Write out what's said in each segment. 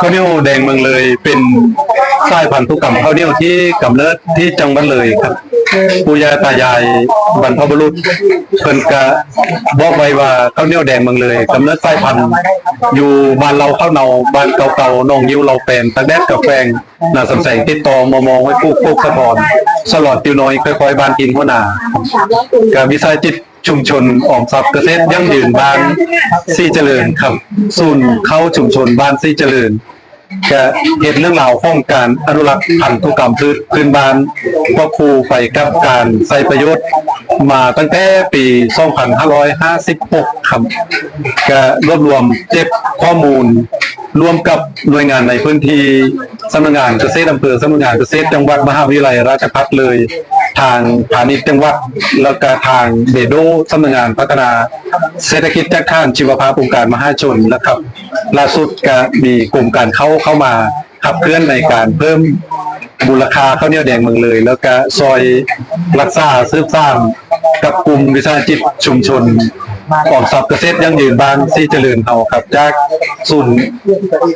ข้าวเหนียวแดงเมืองเลย เป็นสายพันธุกรรมข้าวเหนียวที่กำเนิดที่จังหวัดเลยครับปู่ย่าตายายบรรพบุรุษเพิ่นก็บอกไว้ว่าข้าวเหนียวแดงเมืองเลยกำเนิดสายพันธุ์อยู่บ้านเราข้าวเนาบ้านเก่าๆหนองยิ้วเราเป็นตะแดดกับแฟงนาสำแสงติดต่อมามองไว้ปุ๊กปุ๊กสะพอนสลอดติวน้อยค่อยๆบ้านกินหัวหน้าการวิสาหกิจชุมชนออมทรัพย์เกษตรยั่งยืนบ้านซี่เจริญครับศูนย์เข้าชุมชนบ้านซี่เจริญ จะเห็นเรื่องราวของการอนุรักษ์พันธุกรรมพืชพื้นบ้านควบคู่ไปกับการใส่ประโยชน์มาตั้งแต่ปี 2556 ครับก็รวบรวมเก็บข้อมูลร่วมกับหน่วยงานในพื้นที่สำนักงานเกษตรอำเภอสำนักงานเกษตรจังหวัดมหาวิทยาลัยราชภัฏเลย ทางพาณิชย์จังหวัดแล้วก็ทางเบโดสำนักงานพัฒนา เศรษฐกิจจากท่านชีวภาพองค์การมหาชนนะครับล่าสุดก็มีกลุ่มการเข้าเข้ามาขับเคลื่อนในการเพิ่มมูลค่าข้าวเหนียวแดงเมืองเลย แล้วก็ซอยรักษาซื้อสร้างกับกลุ่มวิสาหกิจชุมชนออมทรัพย์เกษตรยั่งยืนบ้านที่เจริญเฮาครับจากศูนย์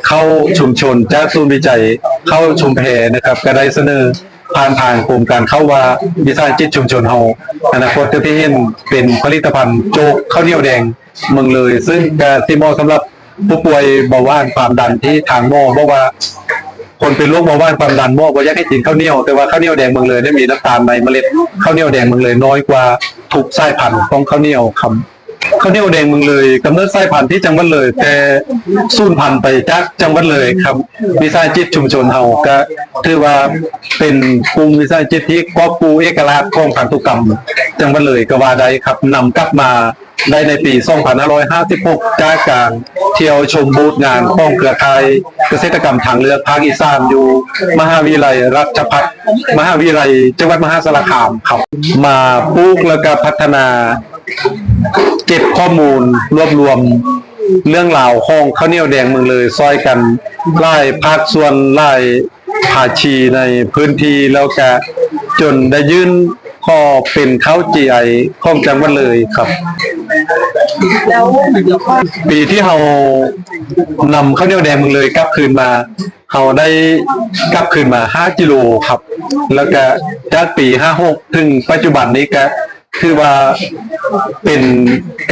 เข้าชุมชน จากศูนย์วิจัยเข้าชุมแพนะครับ ก็ได้เสนอ ผ่านทางกลุ่มการเข้าว่าวิสาหกิจชุมชนเฮาอนาคตก็ที่เห็นเป็นผลิตภัณฑ์โจ๊กข้าวเหนียวแดงเมืองเลย ซึ่งก็ที่เหมาะสำหรับผู้ป่วยเบาหวานความดันที่ทางหมอบอกว่า คนเป็นโรคเบาหวานความดันหมอบอกอยากให้กินข้าวเหนียว แต่ว่าข้าวเหนียวแดงเมืองเลยได้มีน้ำตาลในเมล็ดข้าวเหนียวแดงเมืองเลยน้อยกว่าทุกสายพันธุ์ของข้าวเหนียวครับ ข้าวเหนียวแดงเมืองเลยกำเนิดสายพันธุ์ที่จังหวัดเลย แต่สูญพันธุ์ไปจากจังหวัดเลยครับ วิสาหกิจชุมชนเฮาก็ถือว่าเป็นกลุ่มวิสาหกิจที่กอบกูเอกลักษณ์ของพันธุกรรม จังหวัดเลยก็ว่าได้ครับนำกลับมาได้ในปี 2556 จากการเที่ยวชมบูธงานของเครือข่ายเกษตรกรรมทางเลือกภาคอีสานอยู่ มหาวิทยาลัยราชภัฏมหาวิทยาลัยจังหวัดมหาสารคามครับ มาปลูกแล้วก็พัฒนา เก็บข้อมูลรวบรวมเรื่องราวของข้าวเหนียวแดงเมืองเลยซอยกันไล่ภาคส่วนไล่ผาชีในพื้นที่แล้วก็จนได้ยื่นข้อเป็นเข้าจีไอข้องจังหวัดเลยครับ ปีที่เรานำข้าวเหนียวแดงเมืองเลยกลับคืนมาเราได้กลับคืนมา 5 กิโลครับ แล้วก็จากปี 56 ถึงปัจจุบันนี้ก็ คือว่าเป็น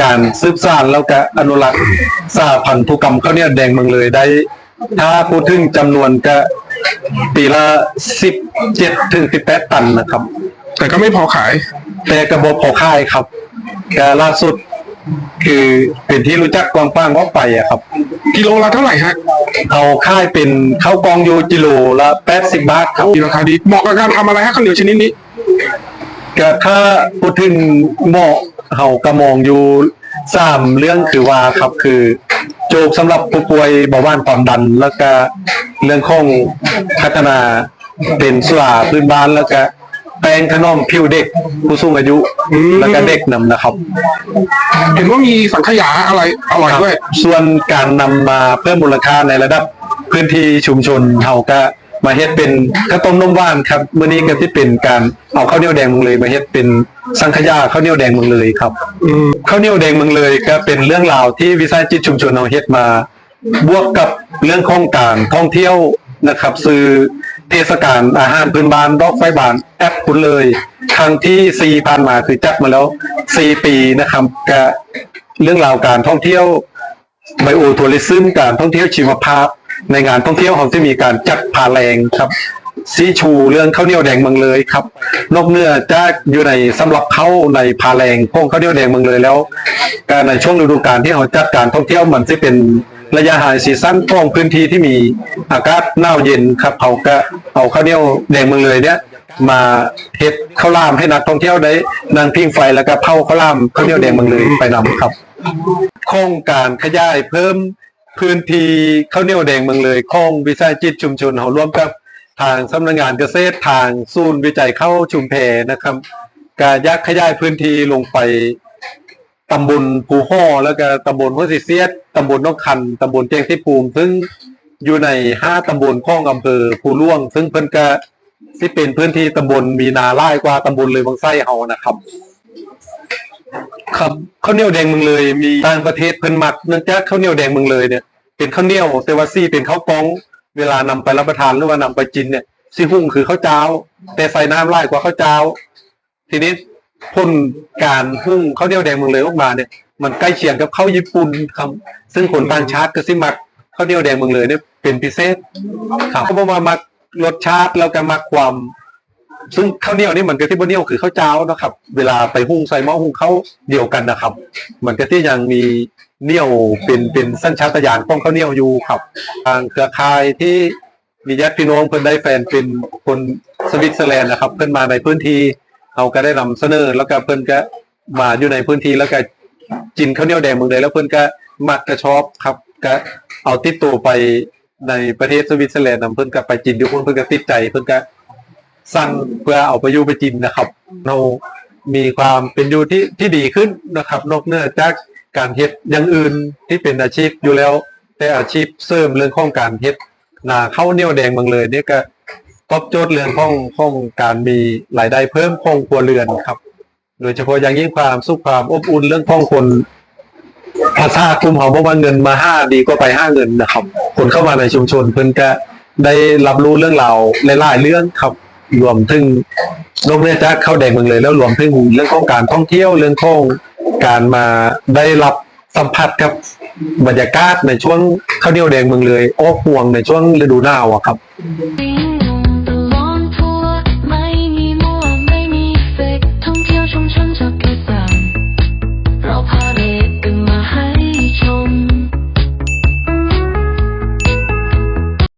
การสืบสานแล้วก็อนุรักษ์สาพันธุกรรมข้าวเหนียวแดงเมืองเลยได้ ถ้าพูดถึงจำนวนก็ปีละ17ถึง18ตันนะครับ แต่ก็ไม่พอขาย แต่กระบอกพอค่ายครับแต่ล่าสุดคือเป็นที่รู้จักกว้างป้างว่าไปอะครับ กิโลละเท่าไหร่ฮะเอาค่ายเป็นข้าวกองโยกิโลละแปดสิบบาทครับมีราคาดีเหมาะกับการทำอะไรฮะข้าวเหนียวชนิดนี้ ก็ถ้าพูดถึงเหมาะเฮากระมองอยู่สามเรื่องคือว่าครับคือ โจกสำหรับผู้ป่วยเบาหวานความดัน แล้วก็เรื่องของพัฒนาเป็นสุราพื้นบ้านแล้วก็แป้งขนมผิวเด็กผู้สูงอายุ อืมแล้วก็เด็กนำนะครับเห็นว่ามีสังขยาอะไรอร่อยด้วยครับส่วนการนำมาเพิ่มมูลค่าในระดับพื้นที่ชุมชนเฮาก็ มาเฮ็ดเป็นข้าวต้มนมหวานครับมื้อนี้ก็ที่เป็นการเอาข้าวเหนียวแดงเมืองเลยมาเฮ็ดเป็นสังขยาข้าวเหนียวแดงเมืองเลยครับอืมข้าวเหนียวแดงเมืองเลยก็เป็นเรื่องราวที่วิสาหกิจชุมชนเราเฮ็ดมา บวกกับเรื่องของการท่องเที่ยวนะครับซื้อเทศกาลอาหารพื้นบ้านดอกไฟบานแอปคุณเลยครั้งที่สี่ผ่านมาคือจัดมาแล้วสี่ปีนะครับก็เรื่องราวการท่องเที่ยวไบโอทัวริซึมการท่องเที่ยวชีวภาพ ในงานท่องเที่ยวเขาจะมีการจัดพาแรงครับซีชูเรื่องข้าวเหนียวแดงเมืองเลยครับนอกเนื้อจาอยู่ในสำหรับเขาในพาแรงพงข้าวเหนียวแดงเมืองเลยแล้วการในช่วงฤดูกาลที่เขาจัดการท่องเที่ยวมันจะเป็นระยะห่างซีซั่นของพื้นที่ที่มีอากาศหนาวเย็นครับเขาก็เอาข้าวเหนียวแดงเมืองเลยเนี่ยมาเฮ็ดข้าวหลามให้นักท่องเที่ยวได้นั่งพิงไฟแล้วก็เผาข้าวหลามข้าวเหนียวแดงเมืองเลยไปนำครับโครงการขยายเพิ่ม พื้นที่ข้าวเหนียวแดงเมืองเลยของวิสาหกิจชุมชนเขาร่วมกับทางสำนักงานเกษตรทางศูนย์วิจัยเข้าชุมเพนะครับการยักขยายพื้นที่ลงไปตำบลภูห่อแล้วก็ตำบลหัวสิเสียดตำบลนกคันตำบลเจียงที่ภูมิ ซึ่งอยู่ในห้าตำบลของอำเภอภูล่วง ซึ่งเพิ่นก็ที่เป็นพื้นที่ตำบลมีนาไร่กว่าตำบลเลยบางไส้เฮานะครับ ครับข้าวเหนียวแดงเมืองเลย มีต่างประเทศเพิ่นมักเนื่องจากข้าวเหนียวแดงเมืองเลยเนี่ยเป็นข้าวเหนียวแต่ว่าซี่เป็นข้าวกล้อง เวลานำไปรับประทานหรือว่านำไปกินเนี่ยซี่หุ่งคือข้าวเจ้า แต่ใส่น้ำไล่กว่าข้าวเจ้า ทีนี้พ่นการหุ่งข้าวเหนียวแดงเมืองเลยออกมาเนี่ยมันใกล้เคียงกับข้าวญี่ปุ่นครับ ซึ่งคนต่างชาติก็สิมักข้าวเหนียวแดงเมืองเลยเนี่ยเป็นพิเศษครับเพราะว่ามักรสชาติแล้วก็มักความ ซึ่งข้าวเหนียวนี่มันก็ที่บนเหนียวคือข้าวเจ้านะครับ เวลาไปหุ้งใส่หม้อหุ้งข้าวเดียวกันนะครับ เหมันก็ที่ยังมีเหนียวเป็นเป็นสัญชาตญาณของข้าวเหนียวอยู่ครับ ทางเครือข่ายที่มีญาติพี่น้องเพิ่นได้แฟนเป็นคนสวิตเซอร์แลนด์นะครับ เพิ่นมาในพื้นที่เขาก็ได้นำเสนอแล้วก็เพิ่นก็มาอยู่ในพื้นที่แล้วก็กินข้าวเหนียวแดงเมืองเลยแล้วเพิ่นก็มักก็ชอบครับก็เอาติดตัวไปในประเทศสวิตเซอร์แลนด์นำเพิ่นก็ไปกินอยู่เพิ่นเพิ่นก็ติดใจเพิ่นก็ สั่งเพื่อเอาไปอยู่ไปกินนะครับ เรามีความเป็นอยู่ที่ที่ดีขึ้นนะครับ นอกเหนือจากการเฮ็ดอย่างอื่นที่เป็นอาชีพอยู่แล้ว แต่อาชีพเสริมเรื่องของการเฮ็ดนาข้าวเหนียวแดงเมืองเลยเนี่ยก็ตอบโจทย์เรื่องของของการมีรายได้เพิ่มของครัวเรือนครับ โดยเฉพาะอย่างยิ่งความสุขความอบอุ่นเรื่องของคนภาษากลุ่มเขาบอกว่าเงินมาห้าดีกว่าไปห้าเงินนะครับ คนเข้ามาในชุมชนเพิ่นก็ได้รับรู้เรื่องราวหลายๆเรื่องครับ รวมถึงนอกเหนือจากเข้าแดงเมืองเลย แล้วรวมถึงเรื่องของการท่องเที่ยวเรื่องของการมาได้รับสัมผัสกับบรรยากาศในช่วงข้าวเหนียวแดงเมืองเลย โอ้ห่วงในช่วงฤดูหนาวอะครับ